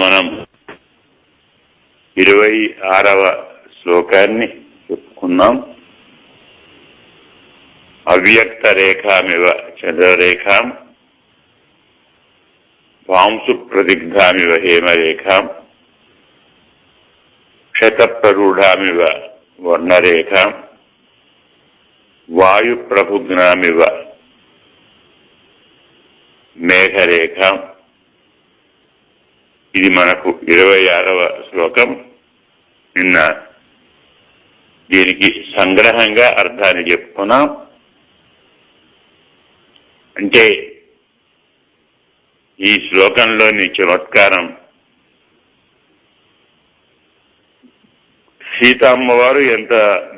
మనం ఇరవై ఆరవ శ్లోకాన్ని చెప్పుకున్నాం. అవ్యక్త రేఖామివ చంద్రరేఖాం వాంసు ప్రదిగ్ధామివ హేమరేఖాం క్షతప్రరూఢామివ వర్ణరేఖాం వాయుప్రభుగ్నామివ మేఘరేఖాం ఇది మనకు ఇరవై ఆరవ శ్లోకం. నిన్న దీనికి సంగ్రహంగా అర్థాన్ని చెప్పుకున్నాం. అంటే ఈ శ్లోకంలోని చమత్కారం సీతమ్మవారు ఎంత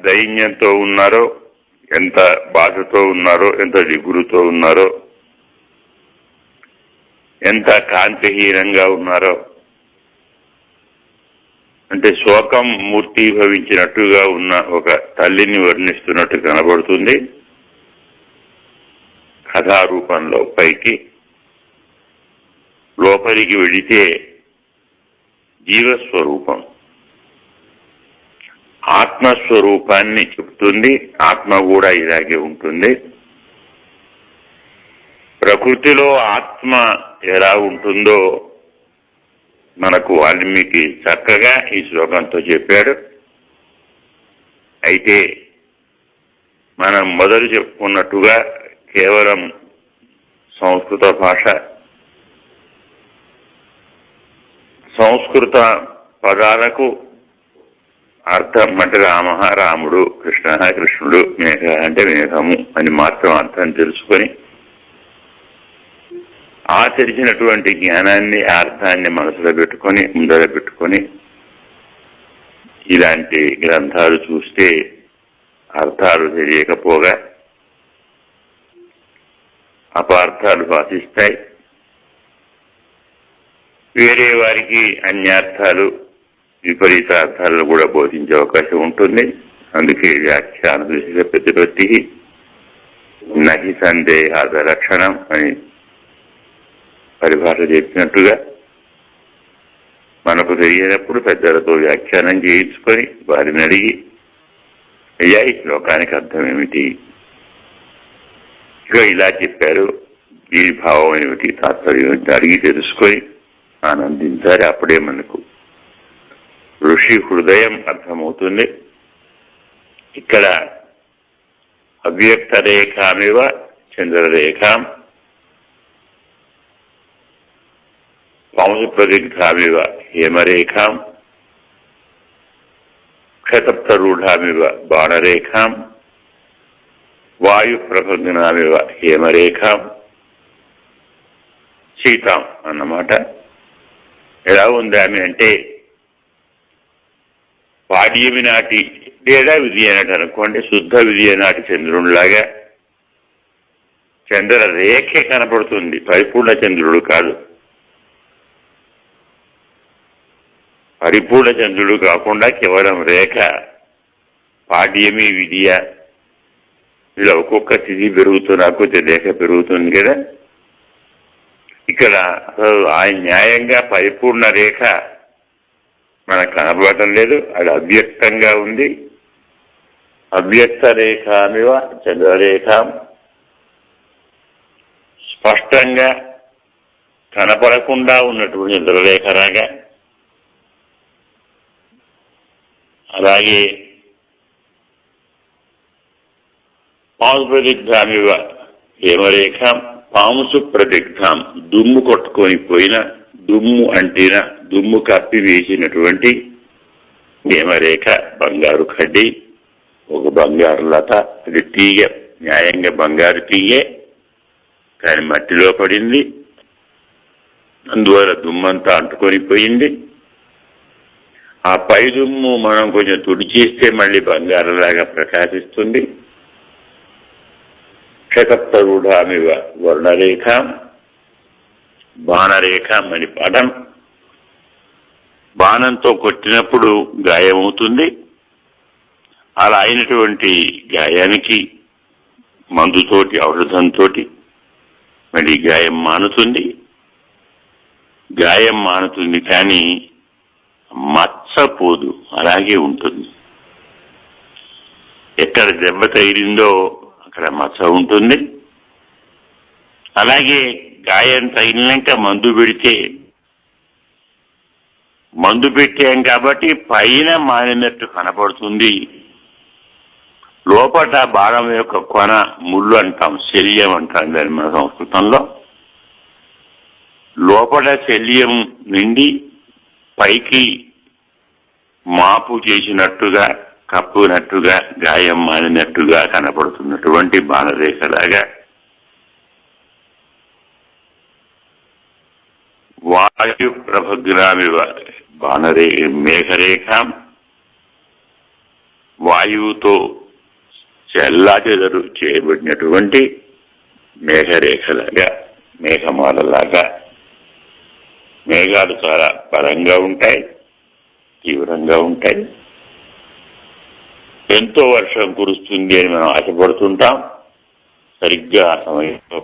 దైన్యంతో ఉన్నారో ఎంత బాధతో ఉన్నారో ఎంత దిగురుతో ఉన్నారో ఎంత కాంతిహీనంగా ఉన్నారో. అంటే శోకం మూర్తీభవించినట్టుగా ఉన్న ఒక తల్లిని వర్ణిస్తున్నట్టు కనబడుతుంది. కథారూపంలో పైకి. లోపలికి వెళితే జీవస్వరూపం. ఆత్మస్వరూపాన్ని చెప్తుంది. ఆత్మ కూడా ఇలాగే ఉంటుంది. ప్రకృతిలో ఆత్మ ఎలా ఉంటుందో మనకు వాల్మీకి చక్కగా ఈ శ్లోకంతో చెప్పాడు. అయితే మనం మొదలు చెప్పుకున్నట్టుగా కేవలం సంస్కృత భాష సంస్కృత పదాలకు అర్థం అంటే రామ రాముడు కృష్ణ కృష్ణుడు మేఘ అంటే మేఘము అని మాత్రం అర్థం తెలుసుకొని ఆచరించినటువంటి జ్ఞానాన్ని అర్థాన్ని మనసులో పెట్టుకొని ముందర పెట్టుకొని ఇలాంటి గ్రంథాలు చూస్తే అర్థాలు తెలియకపోగా అపార్థాలు భాషిస్తాయి. వేరే వారికి అన్యార్థాలు విపరీతార్థాలను కూడా బోధించే అవకాశం ఉంటుంది. అందుకే వ్యాఖ్యాన దృష్టిగా ప్రతిపత్తి నహి సందేహాద లక్షణం అని పరిభాష చెప్పినట్టుగా మనకు తెలియనప్పుడు పెద్దలతో వ్యాఖ్యానం చేయించుకొని వారిని అడిగి అయ్యా ఈ శ్లోకానికి అర్థం ఏమిటి? ఇక ఇలా చెప్పారు. దీని భావం ఏమిటి తాత్పర్యం ఏమిటి అడిగి తెలుసుకొని ఆనందించాలి అప్పుడే మనకు. ఋషి హృదయం అర్థమవుతుంది. ఇక్కడ అవ్యక్త రేఖామివ చంద్రరేఖాం వంశప్రదిగ్ధామివ హేమరేఖాం క్షతప్రరూఢామివ బాణరేఖాం వాయుప్రభగ్నామివ హేమరేఖాం సీతాం అన్నమాట. ఎలా ఉంది ఆమె అంటే పాడ్యమి నాటి లేదా విజయనాటి అనుకోండి శుద్ధ విజయనాటి చంద్రునిలాగా చంద్ర రేఖ కనపడుతుంది పరిపూర్ణ చంద్రుడు కాదు. పరిపూర్ణ చంద్రుడు కాకుండా కేవలం రేఖ పాడ్యమి విద్య ఇలా ఒక్కొక్క తిథి పెరుగుతున్న కొద్ది రేఖ పెరుగుతుంది కదా. ఇక్కడ ఆ న్యాయంగా పరిపూర్ణ రేఖ మనకు కనబడటం లేదు అది అవ్యక్తంగా ఉంది. అవ్యక్త రేఖామివ చంద్రరేఖ. స్పష్టంగా కనపడకుండా ఉన్నటువంటి చంద్రరేఖలాగా అలాగే పాము ప్రదిగ్ధామివ హేమరేఖ పాముసు ప్రదిగ్ధాం దుమ్ము కొట్టుకొని పోయిన దుమ్ము అంటిన దుమ్ము కప్పి వేసినటువంటి హేమరేఖ బంగారు కడ్డి ఒక బంగారు లత అది తీగ న్యాయంగా బంగారు తీగే కానీ మట్టిలో పడింది అందువల్ల దుమ్మంతా అంటుకొని పోయింది ఆ పైదుమ్ము మనం కొంచెం తుడిచేస్తే మళ్ళీ బంగారంలాగా ప్రకాశిస్తుంది. క్షతప్రరూఢామివ వర్ణరేఖ బాణరేఖ అని పాఠం బాణంతో కొట్టినప్పుడు గాయమవుతుంది. అలా అయినటువంటి గాయానికి మందుతోటి ఔషధంతో మళ్ళీ గాయం మానుతుంది. గాయం మానుతుంది కానీ మచ్చ పోదు అలాగే ఉంటుంది. ఎక్కడ దెబ్బ తగిలిందో అక్కడ మచ్చ ఉంటుంది. అలాగే గాయం తగిలినాక మందు పెడితే మందు పెట్టాం కాబట్టి పైన మానినట్టు కనపడుతుంది. లోపల బాణం యొక్క కొన ముళ్ళు అంటాం శల్యం అంటాం దాని మన సంస్కృతంలో. లోపల శల్యం నిండి పైకి మాపు చేసినట్టుగా కప్పునట్టుగా గాయం మానినట్టుగా కనపడుతున్నటువంటి బాణరేఖలాగా వాయు ప్రభగ్రామి బాణరే మేఘరేఖ వాయువుతో చెల్లాచెదరు చేయబడినటువంటి మేఘరేఖలాగా మేఘమాలలాగా మేఘాలు చాలా బలంగా ఉంటాయి. తీవ్రంగా ఉంటాయి. ఎంతో వర్షం కురుస్తుంది అని మనం ఆశపడుతుంటాం. సరిగ్గా ఆ సమయంలో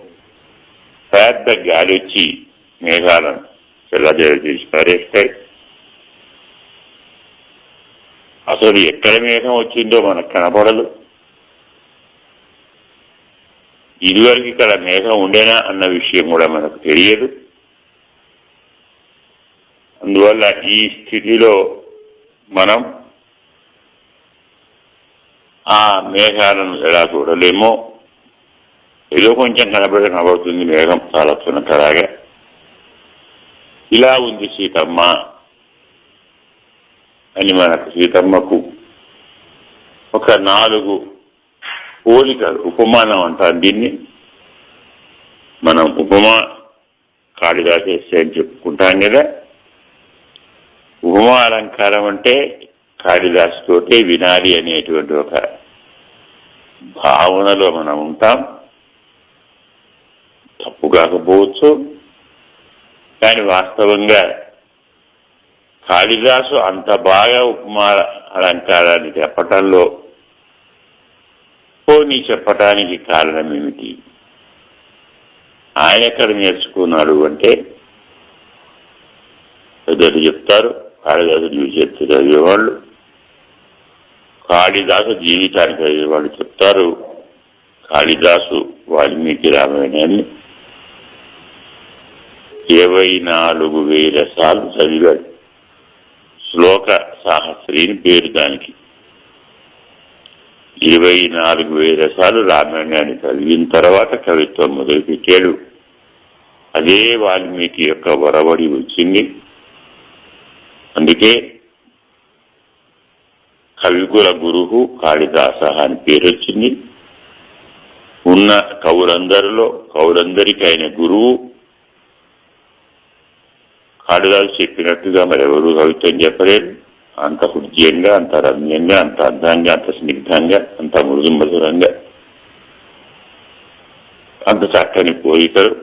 పెద్ద గాలి వచ్చి మేఘాలను చెల్లజేరు చేసి పారేస్తాయి. అసలు ఎక్కడ మేఘం వచ్చిందో మనకు కనపడదు. ఇదివరకు ఇక్కడ మేఘం ఉండేనా అన్న విషయం కూడా మనకు తెలియదు. అందువల్ల ఈ స్థితిలో మనం ఆ మేఘాలను ఎలా చూడలేమో ఏదో కొంచెం కనబడి కనబడుతుంది మేఘం చాలా తునకలాగా ఇలా ఉంది సీతమ్మ అని మనకు సీతమ్మకు ఒక నాలుగు పోలికలు ఉపమానం అంటారు దీన్ని. మనం ఉపమా కాళిదాసేస్తే అని చెప్పుకుంటాం కదా. ఉపమా అలంకారం అంటే కాళిదాసుతోటే వినాలి అనేటువంటి ఒక భావనలో మనం ఉంటాం. తప్పు కాకపోవచ్చు. కానీ వాస్తవంగా కాళిదాసు అంత బాగా ఉపమా అలంకారాన్ని చెప్పటంలో పోనీ చెప్పటానికి కారణం ఏమిటి ఆయన ఎక్కడ నేర్చుకున్నాడు అంటే పెద్దలు చెప్తారు. కాళిదాసు జీవితం చదివేవాళ్ళు కాళిదాసు జీవితానికి చదివేవాళ్ళు చెప్తారు కాళిదాసు వాల్మీకి రామాయణాన్ని ఇరవై నాలుగు వేల సార్లు చదివాడు శ్లోక సాహస్రిని పేరు దానికి ఇరవై నాలుగు వేల సార్లు రామాయణాన్ని చదివిన తర్వాత కవిత్వం మొదలుపెట్టాడు అదే వాల్మీకి యొక్క వరవడి వచ్చింది అందుకే కవికుల గురువు కాళిదాస అని పేరు వచ్చింది. ఉన్న కవులందరిలో కవులందరికీ ఆయన గురువు. కాళిదాసు చెప్పినట్టుగా మరెవరూ కవిత్వం చెప్పలేదు. అంత హృదయంగా అంత రమ్యంగా అంత అందంగా అంత స్నిగ్ధంగా అంత మృదు మధురంగా అంత చక్కని పోలికలు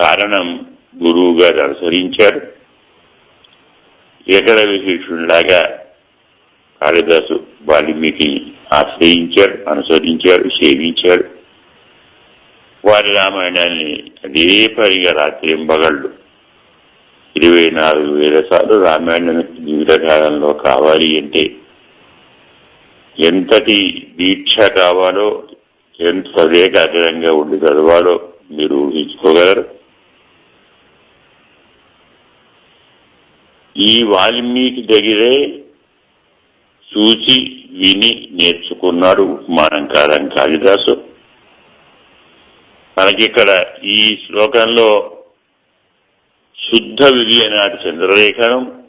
కారణం గురువు గారు అనుసరించారు. ఎక్కడ విశేషుడిలాగా కాళిదాసు వాల్మీకి ఆశ్రయించాడు అనుసరించాడు సేవించాడు. వారి రామాయణాన్ని అదే పనిగా రాత్రింబగళ్ళు. ఇరవై నాలుగు వేల సార్లు రామాయణం జీవితకాలంలో కావాలి అంటే ఎంతటి దీక్ష కావాలో ఎంత సదేకాగ్రంగా ఉండి చదవాలో మీరు ఊహించుకోగలరు. ఈ వాల్మీకి దగ్గరే చూసి విని నేర్చుకున్నాడు ఉపమానంకారం కాళిదాసు. మనకిక్కడ ఈ శ్లోకంలో శుద్ధ విజయనాటి చంద్రరేఖనం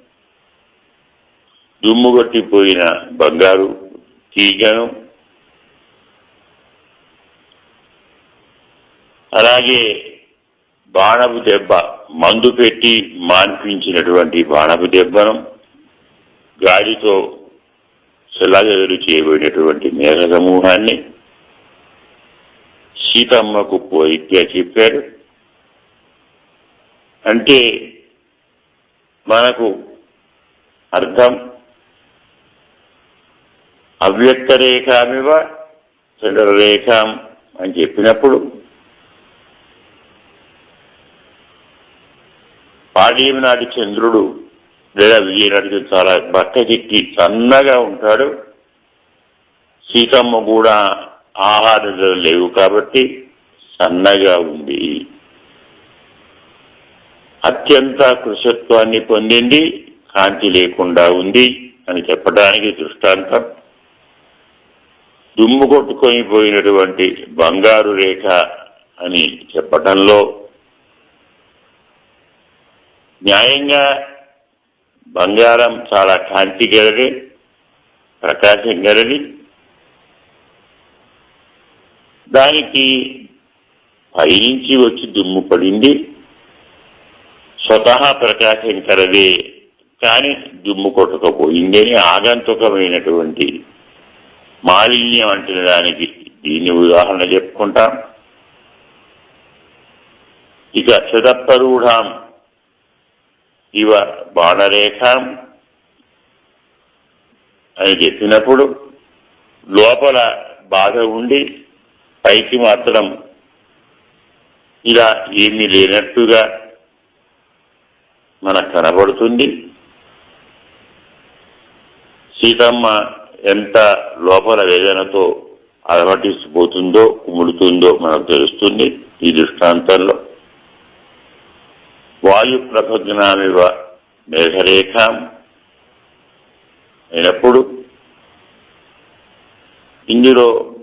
దుమ్ముగొట్టిపోయిన బంగారు తీగను అలాగే బాణపు దెబ్బ మందు పెట్టి మాన్పించినటువంటి బాణపు దెబ్బను గాడితో సెలగెదురు చేయబడినటువంటి మేఘ సమూహాన్ని సీతమ్మకు పోయిగా చెప్పాడు. అంటే మనకు అర్థం అవ్యక్త రేఖామివ చంద్రరేఖాం అని చెప్పినప్పుడు పాడేమి నాటి చంద్రుడు లేదా విజయనాటికి చాలా బక్కచెక్కి సన్నగా ఉంటాడు. సీతమ్మ కూడా ఆహారంలో లేవు కాబట్టి సన్నగా ఉంది. అత్యంత కృషత్వాన్ని పొందింది కాంతి లేకుండా ఉంది అని చెప్పడానికి దృష్టాంతం. దుమ్ము కొట్టుకొని పోయినటువంటి బంగారు రేఖ అని చెప్పటంలో న్యాయంగా బంగారం చాలా కాంతి గలది ప్రకాశం గలది. దానికి పైనుంచి వచ్చి దుమ్ము పడింది. స్వతహా ప్రకాశం కలదే కానీ దుమ్ము కొట్టకపోయింది అని ఆగంతుకమైనటువంటి మాలిన్యం అంటే దానికి దీన్ని ఉదాహరణ చెప్పుకుంటాం. ఇక శతపరూఢాం ఇవ బాణరేఖ అని చెప్పినప్పుడు లోపల బాధ ఉండి పైకి మాత్రం ఇలా ఏమీ లేనట్టుగా మనకు కనబడుతుంది. సీతమ్మ ఎంత లోపల వేదనతో అలమటిసిపోతుందో కుముడుతుందో మనకు తెలుస్తుంది. ఈ దృష్టాంతంలో వాయు ప్రభజ్ఞామివ మేఘరేఖ. అయినప్పుడు ఇందులో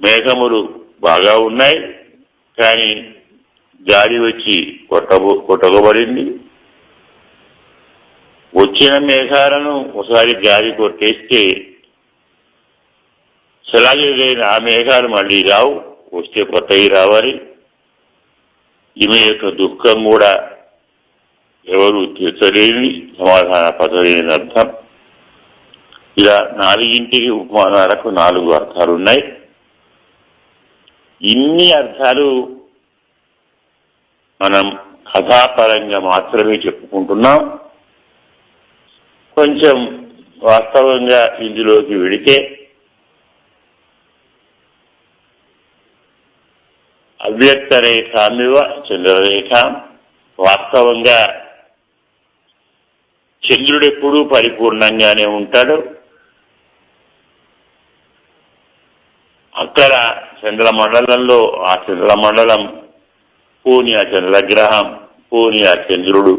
మేఘములు బాగా ఉన్నాయి కానీ గాలి వచ్చి కొట్టబో కొట్టగబడింది వచ్చిన మేఘాలను ఒకసారి గాలి కొట్టేస్తే శిలాయుగైన ఆ మేఘాలు మళ్ళీ రావు వస్తే కొత్తవి రావాలి. ఈమె యొక్క దుఃఖం కూడా ఎవరు తీర్చలేని సమాధాన పదలేని అర్థం. ఇలా నాలుగింటికి ఉపమానాలకు నాలుగు అర్థాలు ఉన్నాయి. ఇన్ని అర్థాలు మనం కథాపరంగా మాత్రమే చెప్పుకుంటున్నాం. కొంచెం వాస్తవంగా ఇందులోకి వెడితే అవ్యక్త రేఖామివ చంద్రరేఖ వాస్తవంగా చంద్రుడు ఎప్పుడూ పరిపూర్ణంగానే ఉంటాడు. అక్కడ చంద్రమండలంలో ఆ చంద్రమండలం పూని ఆ చంద్రగ్రహం పూని ఆ చంద్రుడు.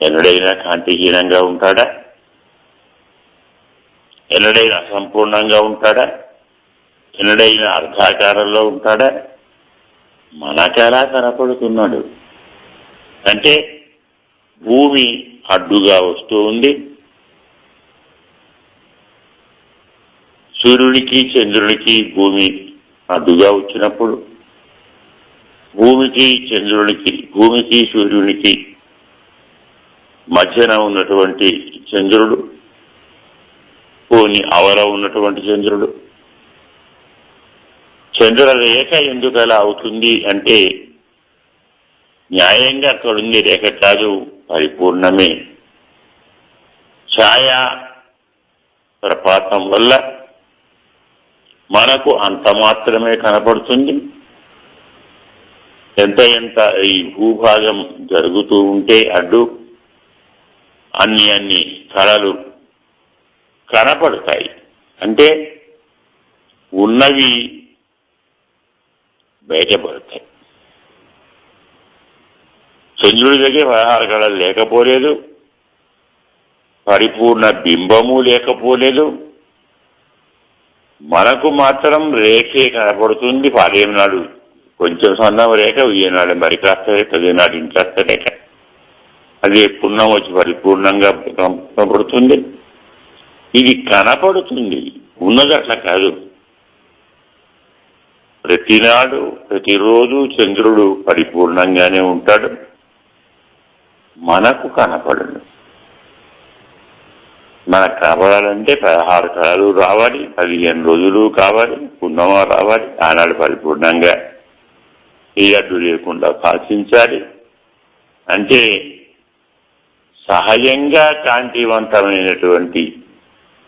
ఎన్నడైనా కాంతిహీనంగా ఉంటాడా? ఎన్నడైనా అసంపూర్ణంగా ఉంటాడా? ఎన్నడైనా అర్ధాకారంలో ఉంటాడా? మనకెలా కనపడుతున్నాడు అంటే భూమి అడ్డుగా వస్తూ ఉంది. సూర్యుడికి చంద్రుడికి భూమి అడ్డుగా వచ్చినప్పుడు భూమికి చంద్రుడికి భూమికి సూర్యునికి మధ్యన ఉన్నటువంటి చంద్రుడు పోని అవర ఉన్నటువంటి చంద్రుడు చంద్రరేఖ ఎందుకు అలా అవుతుంది అంటే న్యాయంగా అక్కడ ఉంది రేఖ కాదు పరిపూర్ణమే. ఛాయ ప్రపాతం వల్ల మనకు అంత మాత్రమే కనపడుతుంది. ఎంత ఎంత ఈ భూభాగం జరుగుతూ ఉంటే అడ్డు అన్ని అన్ని కళలు కనపడతాయి. అంటే ఉన్నవి బయటపడతాయి చంద్రుడి దగ్గర పదహారు కళలు లేకపోలేదు. పరిపూర్ణ బింబము లేకపోలేదు. మనకు మాత్రం రేఖే కనపడుతుంది. పాడేం నాడు కొంచెం సన్నం రేఖ ఈనాడు మరి కాస్త రేఖ ఈనాడు ఇంకాస్త రేఖ. అది పుణ్యం వచ్చి పరిపూర్ణంగా కనపడుతుంది. ఇది కనపడుతుంది. ఉన్నది అట్లా కాదు. ప్రతినాడు ప్రతిరోజు చంద్రుడు పరిపూర్ణంగానే ఉంటాడు. మనకు కనపడడు. మనకు కనపడాలంటే పదహారు కళలు రావాలి పదిహేను రోజులు కావాలి పున్నమ రావాలి ఆనాడు పరిపూర్ణంగా ఏ అడ్డు లేకుండా కాల్చించాలి అంటే సహజంగా కాంతివంతమైనటువంటి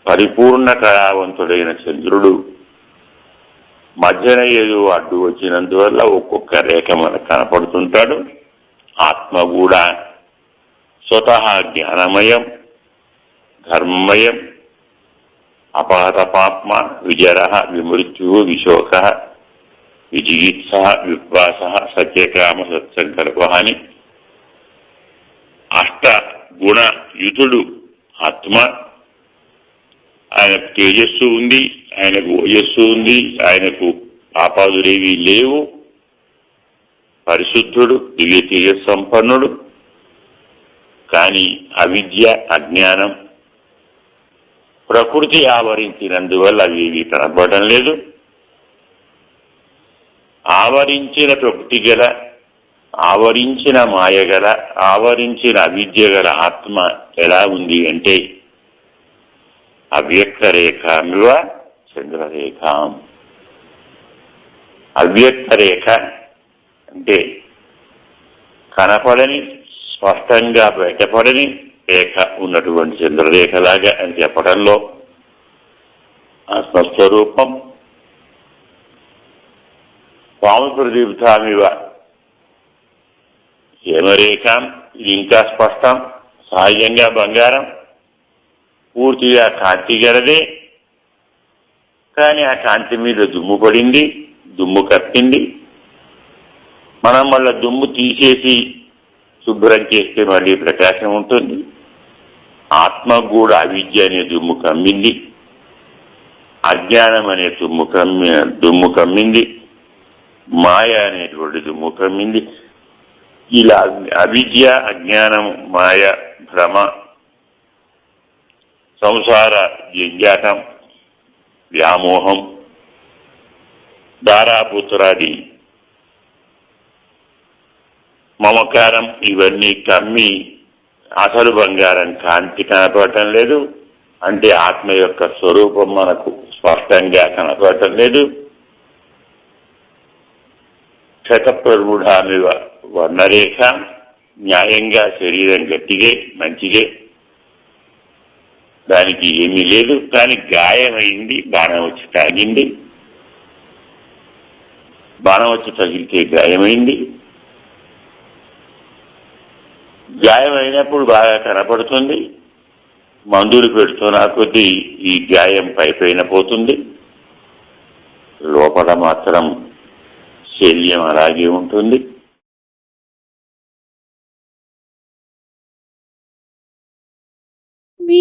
పరిపూర్ణ కళావంతుడైన చంద్రుడు మధ్యన ఏదో అడ్డు వచ్చినందువల్ల ఒక్కొక్క రేఖ మనకు కనపడుతుంటాడు. ఆత్మ కూడా స్వతహా జ్ఞానమయం ధర్మమయం అపహత పాప్మ విజర విమృత్యు విశోక విజిగిత్స విశ్వాస సత్యకామ సత్సంకల్ప అని అష్ట గుణ యుతుడు ఆత్మ ఆయనకు తేజస్సు ఉంది ఆయనకు ఓజస్సు ఉంది ఆయనకు పాపాదులేవి లేవు. పరిశుద్ధుడు దివ్య తేజస్ సంపన్నుడు కానీ అవిద్య అజ్ఞానం ప్రకృతి ఆవరించినందువల్ల అవి ఇవి కనపడడం లేదు. ఆవరించిన ప్రకృతి గల ఆవరించిన మాయ గల ఆవరించిన అవిద్య గల ఆత్మ ఎలా ఉంది అంటే అవ్యక్త రేఖమివ చంద్రరేఖ అంటే కనపడని స్పష్టంగా బయటపడని రేఖ ఉన్నటువంటి చంద్రరేఖలాగా అని చెప్పడంలో ఆత్మస్వరూపం. స్వామి ప్రదీప్తామివ హేమరేఖాం ఇది ఇంకా స్పష్టం సహజంగా బంగారం. పూర్తిగా కాంతి గలదే. కానీ ఆ కాంతి మీద దుమ్ము పడింది దుమ్ము కప్పింది మనం మళ్ళా దుమ్ము తీసేసి శుభ్రం చేస్తే మళ్ళీ ప్రకాశం ఉంటుంది. ఆత్మ కూడా అవిద్య అనే దుమ్ము కమ్మింది. అజ్ఞానం అనే దుమ్ము కమ్మి దుమ్ము కమ్మింది. మాయ అనేటువంటి దుమ్ము కమ్మింది. ఇలా అవిద్య అజ్ఞానం మాయ భ్రమ సంసార జంజాటం వ్యామోహం దారాపుత్రాది మమకారం ఇవన్నీ కమ్మి అసలు బంగారం కాంతి కనపడటం లేదు. అంటే ఆత్మ యొక్క స్వరూపం మనకు స్పష్టంగా కనపడటం లేదు. శతప్రరుఢామివ వర్ణరేఖ న్యాయంగా శరీరం గట్టిదే మంచిదే దానికి ఏమీ లేదు. కానీ గాయమైంది బాణం వచ్చి తాగింది. బాణం వచ్చి తగిలితే గాయమైంది. గాయమైనప్పుడు బాగా కనపడుతుంది. మందులు పెడుతున్నా కొద్దీ ఈ గాయం పైపైన పోతుంది. లోపల మాత్రం శల్యం అలాగే ఉంటుంది.